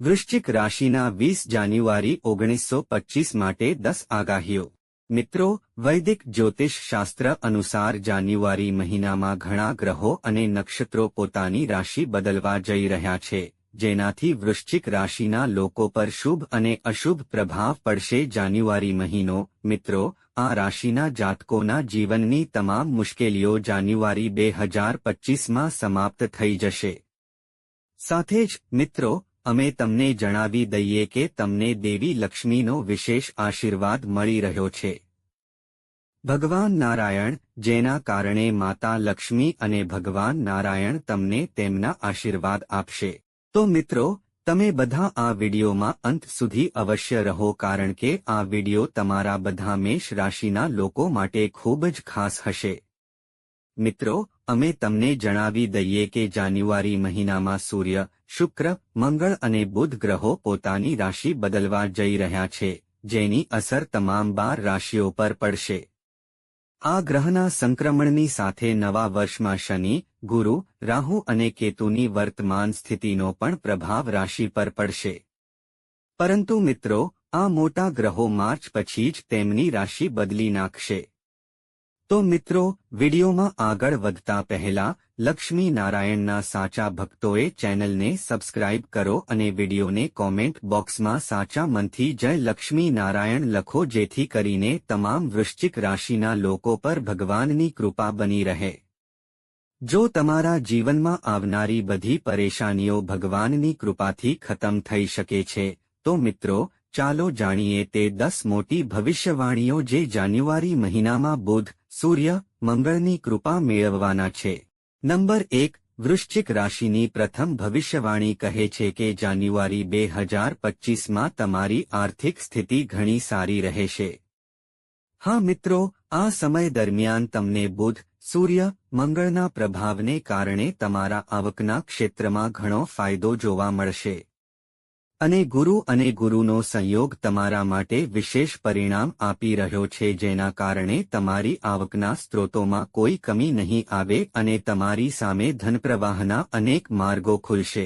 વૃશ્ચિક રાશિના વીસ જાન્યુઆરી ઓગણીસો પચ્ચીસ માટે દસ આગાહીઓ. મિત્રો, વૈદિક જ્યોતિષ શાસ્ત્ર અનુસાર જાન્યુઆરી મહિનામાં ઘણા ગ્રહો અને નક્ષત્રો પોતાની રાશિ બદલવા જઈ રહ્યા છે, જેનાથી વૃશ્ચિક રાશિના લોકો પર શુભ અને અશુભ પ્રભાવ પડશે જાન્યુઆરી મહિનો. મિત્રો, આ રાશિના જાતકોના જીવનની તમામ મુશ્કેલીઓ જાન્યુઆરી બે હજાર પચ્ચીસમાં સમાપ્ત થઈ જશે. સાથે જ, મિત્રો અમે તમને જણાવી દઈએ કે તમને દેવી લક્ષ્મીનો વિશેષ આશીર્વાદ મળી રહ્યો છે. ભગવાન નારાયણ, જેના કારણે માતા લક્ષ્મી અને ભગવાન નારાયણ તમને તેમના આશીર્વાદ આપશે. તો મિત્રો, તમે બધા આ વિડીયોમાં અંત સુધી અવશ્ય રહો કારણ કે આ વીડિયો તમારા બધા મેષ રાશિના લોકો માટે ખૂબ જ ખાસ હશે. મિત્રો અમે તમને જણાવી દઈએ કે જાન્યુઆરી મહિનામાં સૂર્ય, શુક્ર, મંગળ અને બુધ ગ્રહો પોતાની રાશિ બદલવા જઈ રહ્યા છે, જેની અસર તમામ બાર રાશિઓ પર પડશે. આ ગ્રહના સંક્રમણની સાથે નવા વર્ષમાં શનિ, ગુરુ, રાહુ અને કેતુની વર્તમાન સ્થિતિનો પણ પ્રભાવ રાશિ પર પડશે. પરંતુ મિત્રો, આ મોટા ગ્રહો માર્ચ પછી જ તેમની રાશિ બદલી નાખશે. તો મિત્રો, વિડીયોમાં આગળ વધતા પહેલા, લક્ષ્મી નારાયણના સાચા ભક્તોએ ચેનલને સબસ્ક્રાઇબ કરો અને વિડીયોને કોમેન્ટ બોક્સમાં સાચા મનથી જય લક્ષ્મી નારાયણ લખો જેથી કરીને તમામ વૃશ્ચિક રાશિના લોકો પર ભગવાનની કૃપા બની રહે. જો તમારા જીવનમાં આવનારી બધી પરેશાનીઓ ભગવાનની કૃપાથી ખતમ થઈ શકે છે, તો મિત્રો, ચાલો જાણીએ તે દસ મોટી ભવિષ્યવાણીઓ જે જાન્યુઆરી મહિનામાં બુધ સૂર્ય મંગળની કૃપા મેળવવાના છે. નંબર એક, વૃશ્ચિક રાશિની પ્રથમ ભવિષ્યવાણી કહે છે કે જાન્યુઆરી બે હજાર પચ્ચીસમાં તમારી આર્થિક સ્થિતિ ઘણી સારી રહેશે. હા મિત્રો, આ સમય દરમિયાન તમને બુધ, સૂર્ય, મંગળના પ્રભાવને કારણે તમારા આવકના ક્ષેત્રમાં ઘણો ફાયદો જોવા મળશે. અને ગુરુ અને ગુરુનો સંયોગ તમારા માટે વિશેષ પરિણામ આપી રહ્યો છે જેના કારણે તમારી આવકના સ્ત્રોતોમાં કોઈ કમી નહીં આવે અને તમારી સામે ધનપ્રવાહના અનેક માર્ગો ખુલશે.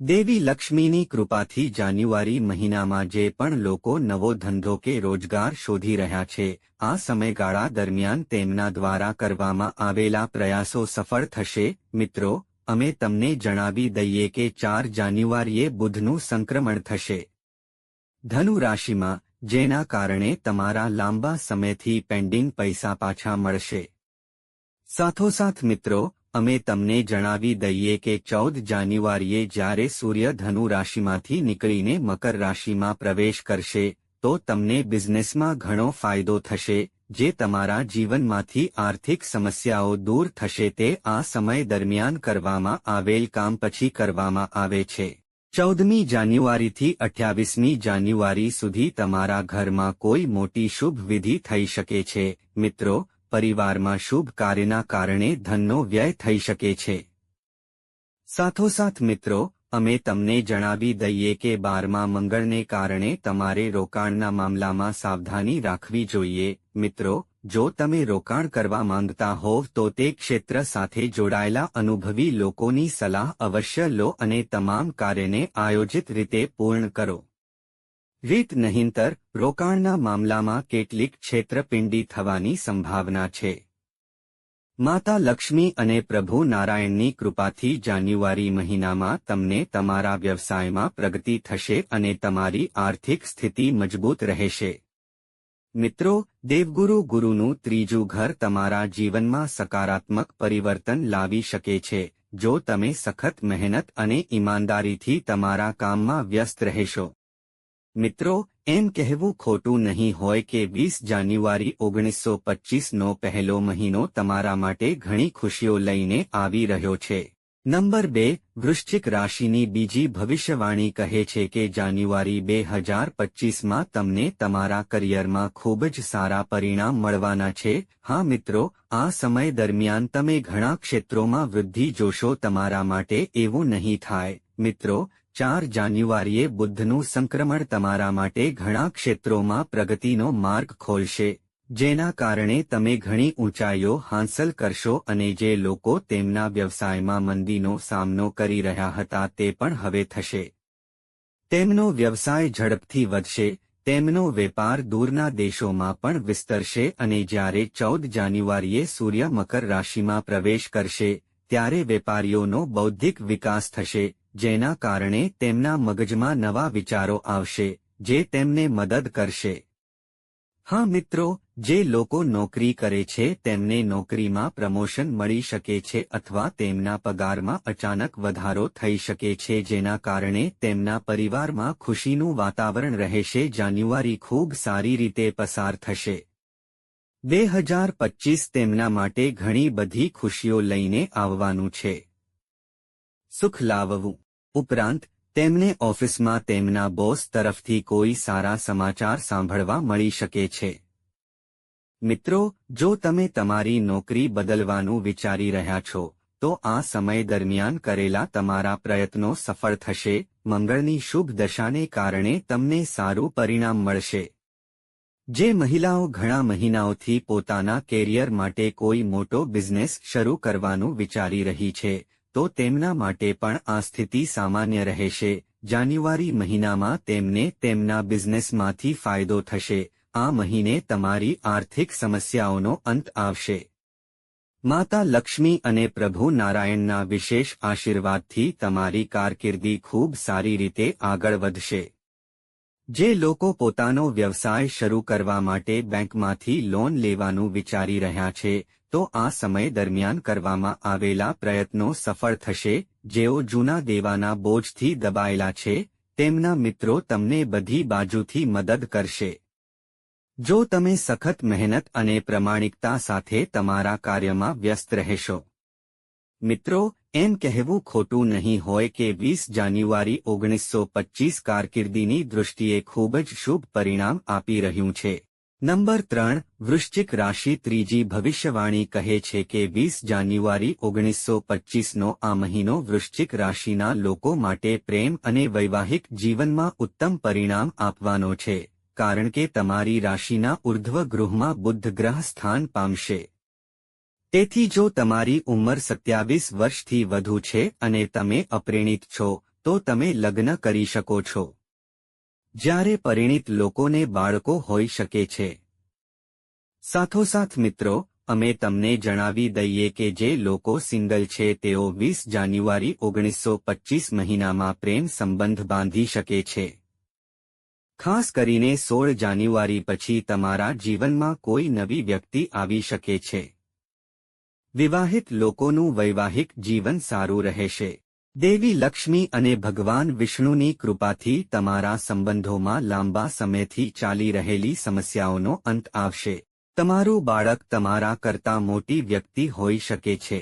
દેવી લક્ષ્મીની કૃપાથી જાન્યુઆરી મહિનામાં જે પણ લોકો નવો ધંધો કે રોજગાર શોધી રહ્યા છે, આ સમયગાળા દરમિયાન તેમના દ્વારા કરવામાં આવેલા પ્રયાસો સફળ થશે. મિત્રો અમે તમને જણાવી દઈએ કે ચાર જાન્યુઆરીએ બુધનું સંક્રમણ થશે. ધનુ રાશિમાં, જેના કારણે તમારા લાંબા સમયથી પેન્ડિંગ પૈસા પાછા મળશે. સાથોસાથ મિત્રો, અમે તમને જણાવી દઈએ કે ચૌદ જાન્યુઆરીએ જ્યારે સૂર્ય ધનુ રાશિમાંથી નીકળીને મકર રાશિમાં પ્રવેશ કરશે, તો તમને બિઝનેસમાં ઘણો ફાયદો થશે જે તમારા જીવનમાંથી આર્થિક સમસ્યાઓ દૂર થશે તે આ સમય દરમિયાન કરવામાં આવેલ કામ પછી કરવામાં આવે છે. ચૌદમી જાન્યુઆરીથી અઠ્યાવીસમી જાન્યુઆરી સુધી તમારા ઘરમાં કોઈ મોટી શુભ વિધિ થઈ શકે છે. મિત્રો, પરિવારમાં શુભ કાર્યના કારણે ધનનો વ્યય થઈ શકે છે. સાથોસાથ મિત્રો અમે તમને જણાવી દઈએ કે બારમા મંગળને કારણે તમારે રોકાણના મામલામાં સાવધાની રાખવી જોઈએ. મિત્રો, જો તમે રોકાણ કરવા માંગતા હોવ તો તે ક્ષેત્ર સાથે જોડાયેલા અનુભવી લોકોની સલાહ અવશ્ય લો અને તમામ કાર્યને આયોજિત રીતે પૂર્ણ કરો. રીત નહીંતર, રોકાણના મામલામાં કેટલીક છેતરપિંડી થવાની સંભાવના છે. માતા લક્ષ્મી અને પ્રભુ નારાયણની કૃપાથી જાન્યુઆરી મહિનામાં તમને તમારા વ્યવસાયમાં પ્રગતિ થશે અને તમારી આર્થિક સ્થિતિ મજબૂત રહેશે. મિત્રો, દેવગુરુ ગુરુનું ત્રીજું ઘર તમારા જીવનમાં સકારાત્મક પરિવર્તન લાવી શકે છે, જો તમે સખત મહેનત અને ઈમાનદારીથી તમારા કામમાં વ્યસ્ત રહેશો. મિત્રો એમ કહેવું ખોટું નહીં હોય કે વીસ જાન્યુઆરી ઓગણીસો પચ્ચીસનો પહેલો મહિનો તમારા માટે ઘણી ખુશીઓ લઈને આવી રહ્યો છે. નંબર બે, વૃશ્ચિક રાશિની બીજી ભવિષ્યવાણી કહે છે કે જાન્યુઆરી બે હજાર પચીસમાં તમને તમારા કરિયરમાં ખૂબ જ સારા પરિણામ મળવાના છે. હા મિત્રો, આ સમય દરમિયાન તમે ઘણા ક્ષેત્રોમાં વૃદ્ધિ જોશો, તમારા માટે એવું નહીં થાય. મિત્રો ચાર જાન્યુઆરીએ બુદ્ધનું સંક્રમણ તમારા માટે ઘણા ક્ષેત્રોમાં પ્રગતિનો માર્ગ ખોલશે, જેના કારણે તમે ઘણી ઊંચાઈઓ હાંસલ કરશો અને જે લોકો તેમના વ્યવસાયમાં મંદીનો સામનો કરી રહ્યા હતા તે પણ હવે થશે. તેમનો વ્યવસાય ઝડપથી વધશે, તેમનો વેપાર દૂરના દેશોમાં પણ વિસ્તરશે અને જ્યારે ચૌદ જાન્યુઆરીએ સૂર્ય મકર રાશિમાં પ્રવેશ કરશે, ત્યારે વેપારીઓનો બૌદ્ધિક વિકાસ થશે જેના કારણે તેમના મગજમાં નવા વિચારો આવશે, જે તેમને મદદ કરશે. હા મિત્રો, જે લોકો નોકરી કરે છે, તેમને નોકરીમાં પ્રમોશન મળી શકે છે અથવા તેમના પગારમાં અચાનક વધારો થઈ શકે છે, જેના કારણે તેમના પરિવારમાં ખુશીનું વાતાવરણ રહેશે, જાન્યુઆરી ખૂબ સારી રીતે પસાર થશે. બે હજાર પચીસ તેમના માટે ઘણી બધી ખુશીઓ લઈને આવવાનું છે. સુખ લાવવું ઉપરાંત, તેમને ઓફિસમાં તેમના બોસ તરફથી કોઈ સારા સમાચાર સાંભળવા મળી શકે છે. મિત્રો, જો તમે તમારી નોકરી બદલવાનું વિચારી રહ્યા છો, તો આ સમય દરમિયાન કરેલા તમારા પ્રયત્નો સફળ થશે, મંગળની શુભ દશાને કારણે તમને સારું પરિણામ મળશે. જે મહિલાઓ ઘણા મહિનાઓથી પોતાના કેરિયર માટે કોઈ મોટો બિઝનેસ શરૂ કરવાનું વિચારી રહી છે તો તેમના માટે પણ આ સ્થિતિ સામાન્ય રહેશે. જાન્યુઆરી મહિનામાં તેમને તેમના બિઝનેસમાંથી ફાયદો થશે. આ મહિને તમારી આર્થિક સમસ્યાઓનો અંત આવશે. માતા લક્ષ્મી અને પ્રભુ નારાયણના વિશેષ આશીર્વાદથી તમારી કારકિર્દી ખૂબ સારી રીતે આગળ વધશે. જે લોકો પોતાનો વ્યવસાય શરૂ કરવા માટે બેંકમાંથી લોન લેવાનું વિચારી રહ્યા છે તો આ સમય દરમિયાન કરવામાં આવેલા પ્રયત્નો સફળ થશે, જેઓ જૂના દેવાના બોજથી દબાયેલા છે, તેમના મિત્રો તમને બધી બાજુથી મદદ કરશે. જો તમે સખત મહેનત અને પ્રમાણિકતા સાથે તમારા કાર્યમાં વ્યસ્ત રહેશો. મિત્રો, એમ કહેવું ખોટું નહીં હોય કે વીસ જાન્યુઆરી ઓગણીસો પચ્ચીસ કારકિર્દીની દૃષ્ટિએ ખૂબ જ શુભ પરિણામ આપી રહ્યું છે. નંબર ત્રણ, વૃશ્ચિક રાશિ ત્રીજી ભવિષ્યવાણી કહે છે કે વીસ જાન્યુઆરી ઓગણીસો પચ્ચીસનો આ મહિનો વૃશ્ચિક રાશિના લોકો માટે પ્રેમ અને વૈવાહિક જીવનમાં ઉત્તમ પરિણામ આપવાનો છે, કારણ કે તમારી રાશિના ઉર્ધ્વ ગૃહમાં બુદ્ધ ગ્રહ સ્થાન પામશે. તેથી જો તમારી ઉંમર સત્યાવીસ વર્ષથી વધુ છે અને તમે અપ્રેણિત છો, તો તમે લગ્ન કરી શકો છો. જ્યારે પરિણિત લોકોને બાળકો હોઈ શકે છે. સાથોસાથ મિત્રો, અમે તમને જણાવી દઈએ કે જે લોકો સિંગલ છે તેઓ વીસ જાન્યુઆરી ઓગણીસો પચ્ચીસ મહિનામાં પ્રેમ સંબંધ બાંધી શકે છે. ખાસ કરીને સોળ જાન્યુઆરી પછી તમારા જીવનમાં કોઈ નવી વ્યક્તિ આવી શકે છે. વિવાહિત લોકોનું વૈવાહિક જીવન સારું રહેશે. દેવી લક્ષ્મી અને ભગવાન વિષ્ણુની કૃપાથી તમારા સંબંધોમાં લાંબા સમયથી ચાલી રહેલી સમસ્યાઓનો અંત આવશે. તમારું બાળક તમારા કરતાં મોટી વ્યક્તિ હોઈ શકે છે.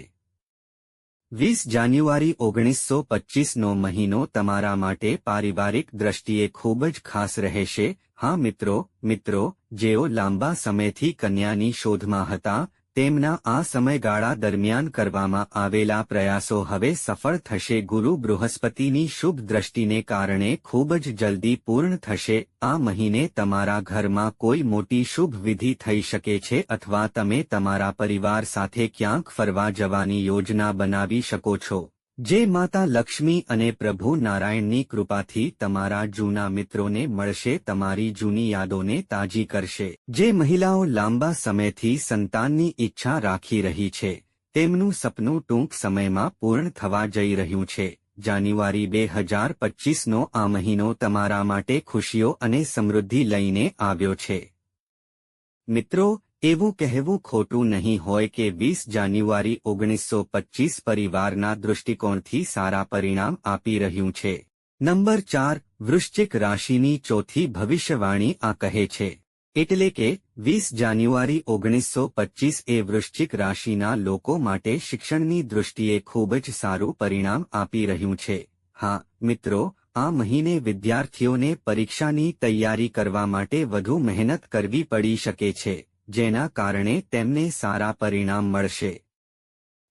વીસ જાન્યુઆરી ઓગણીસો પચ્ચીસનો મહિનો તમારા માટે પારિવારિક દ્રષ્ટિએ ખૂબ જ ખાસ રહેશે. હા મિત્રો મિત્રો, જેઓ લાંબા સમયથી કન્યાની શોધમાં હતા તેમના આ સમયગાળા દરમિયાન કરવામાં આવેલા પ્રયાસો હવે સફળ થશે. ગુરુ બૃહસ્પતિની શુભ દ્રષ્ટિને કારણે ખૂબ જ જલ્દી પૂર્ણ થશે. આ મહિને તમારા ઘરમાં કોઈ મોટી શુભ વિધિ થઈ શકે છે અથવા તમે તમારા પરિવાર સાથે ક્યાંક ફરવા જવાની યોજના બનાવી શકો છો. જે માતા લક્ષ્મી અને પ્રભુ નારાયણની કૃપાથી તમારા જૂના મિત્રોને મળશે, તમારી જૂની યાદોને તાજી કરશે. જે મહિલાઓ લાંબા સમયથી સંતાનની ઈચ્છા રાખી રહી છે, તેમનું સપનું ટૂંક સમયમાં પૂર્ણ થવા જઈ રહ્યું છે. જાન્યુઆરી બે હજાર પચીસનો આ મહિનો તમારા માટે ખુશીઓ અને સમૃદ્ધિ લઈને આવ્યો છે. મિત્રો એવું કહેવું ખોટું નહીં હોય કે વીસ જાન્યુઆરી ઓગણીસો પચ્ચીસ પરિવારના દૃષ્ટિકોણથી સારા પરિણામ આપી રહ્યું છે. નંબર ચાર, વૃશ્ચિક રાશિની ચોથી ભવિષ્યવાણી આ કહે છે. એટલે કે, વીસ જાન્યુઆરી ઓગણીસો પચ્ચીસ એ વૃશ્ચિક રાશિના લોકો માટે શિક્ષણની દૃષ્ટિએ ખૂબ જ સારું પરિણામ આપી રહ્યું છે. હા, મિત્રો, આ મહિને વિદ્યાર્થીઓને પરીક્ષાની તૈયારી કરવા માટે વધુ મહેનત કરવી પડી શકે છે. જેના કારણે તેમને સારા પરિણામ મળશે.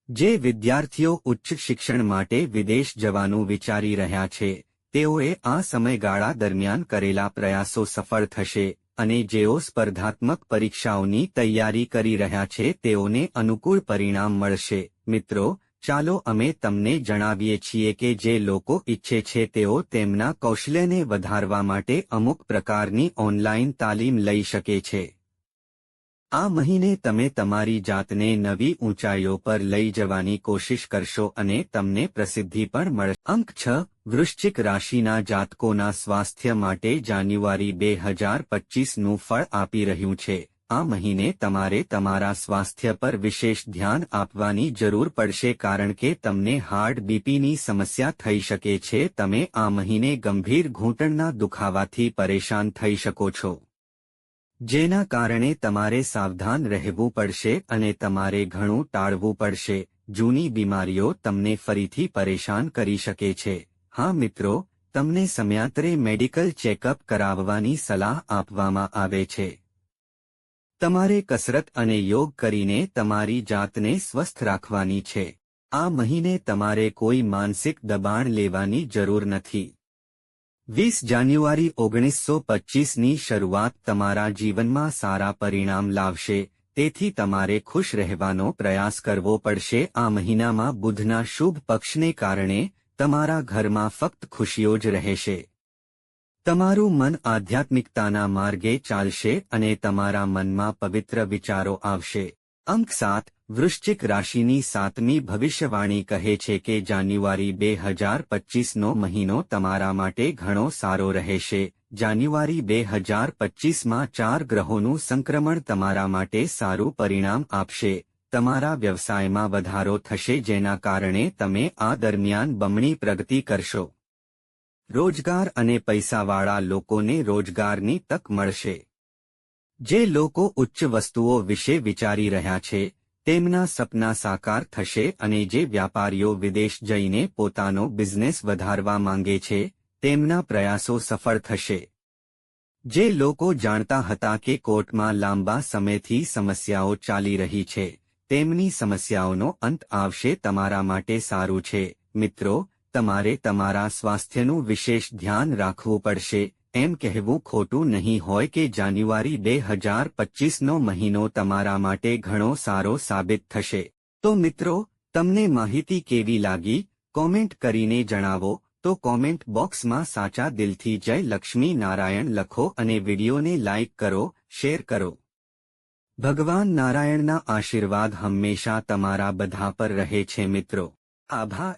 જે વિદ્યાર્થીઓ ઉચ્ચ શિક્ષણ માટે વિદેશ જવાનું વિચારી રહ્યા છે, તેઓએ આ સમયગાળા દરમિયાન કરેલા પ્રયાસો સફળ થશે અને જેઓ સ્પર્ધાત્મક પરીક્ષાઓની તૈયારી કરી રહ્યા છે તેઓને અનુકૂળ પરિણામ મળશે. મિત્રો, ચાલો અમે તમને જણાવીએ છીએ કે જે લોકો ઈચ્છે છે તેઓ તેમના કૌશલ્યને વધારવા માટે અમુક પ્રકારની ઓનલાઇન તાલીમ લઈ શકે છે. આ મહિને તમે તમારી જાતને નવી ઊંચાઈઓ પર લઈ જવાની કોશિશ કરશો અને તમને પ્રસિદ્ધિ પણ મળશે. અંક છ, વૃશ્ચિક રાશિના જાતકોના સ્વાસ્થ્ય માટે જાન્યુઆરી બે હજાર પચીસનું ફળ આપી રહ્યું છે. આ મહિને તમારે તમારા સ્વાસ્થ્ય પર વિશેષ ધ્યાન આપવાની જરૂર પડશે કારણ કે તમને હાર્ટ બીપીની સમસ્યા થઈ શકે છે. તમે આ મહિને ગંભીર ઘૂંટણના દુખાવાથી પરેશાન થઈ શકો છો. જેના કારણે તમારે સાવધાન રહેવું પડશે અને તમારે ઘણું ટાળવું પડશે. જૂની બીમારીઓ તમને ફરીથી પરેશાન કરી શકે છે. હા મિત્રો, તમને સમયાંતરે મેડિકલ ચેકઅપ કરાવવાની સલાહ આપવામાં આવે છે. તમારે કસરત અને યોગ કરીને તમારી જાતને સ્વસ્થ રાખવાની છે. આ મહિને તમારે કોઈ માનસિક દબાણ લેવાની જરૂર નથી. વીસ જાન્યુઆરી ઓગણીસો પચ્ચીસની શરૂઆત તમારા જીવનમાં સારા પરિણામ લાવશે, તેથી તમારે ખુશ રહેવાનો પ્રયાસ કરવો પડશે. આ મહિનામાં બુધના શુભ પક્ષને કારણે તમારા ઘરમાં ફક્ત ખુશીઓ જ રહેશે. તમારું મન આધ્યાત્મિકતાના માર્ગે ચાલશે અને તમારા મનમાં પવિત્ર વિચારો આવશે. અંક સાત વૃશ્ચિક રાશિની સાતમી ભવિષ્યવાણી કહે છે કે જાન્યુઆરી બે હજાર પચીસનો મહિનો તમારા માટે ઘણો સારો રહેશે. જાન્યુઆરી બે હજાર પચીસમાં ચાર ગ્રહોનું સંક્રમણ તમારા માટે સારું પરિણામ આપશે. તમારા વ્યવસાયમાં વધારો થશે જેના કારણે તમે આ દરમિયાન બમણી પ્રગતિ કરશો. રોજગાર અને પૈસાવાળા લોકોને રોજગારની તક મળશે. જે લોકો ઉચ્ચ વસ્તુઓ વિશે વિચારી રહ્યા છે તેમના સપના સાકાર થશે અને જે વ્યાપારીઓ વિદેશ જઈને પોતાનો બિઝનેસ વધારવા માંગે છે, તેમના પ્રયાસો સફળ થશે. જે લોકો જાણતા હતા કે કોર્ટમાં લાંબા સમયથી સમસ્યાઓ ચાલી રહી છે, તેમની સમસ્યાઓનો અંત આવશે તમારા માટે સારું છે. મિત્રો, તમારે તમારા સ્વાસ્થ્યનું વિશેષ ધ્યાન રાખવું પડશે. એમ કહેવું ખોટું નહીં હોય કે જાન્યુઆરી બે હજાર પચીસનો મહિનો તમારા માટે ઘણો સારો સાબિત થશે. તો મિત્રો, તમને માહિતી કેવી લાગી? કોમેન્ટ કરીને જણાવો. તો કોમેન્ટ બોક્સમાં સાચા દિલથી જય લક્ષ્મી નારાયણ લખો અને વિડીયોને લાઇક કરો, શેર કરો. ભગવાન નારાયણના આશીર્વાદ હંમેશા તમારા બધા પર રહે છે મિત્રો. આભાર.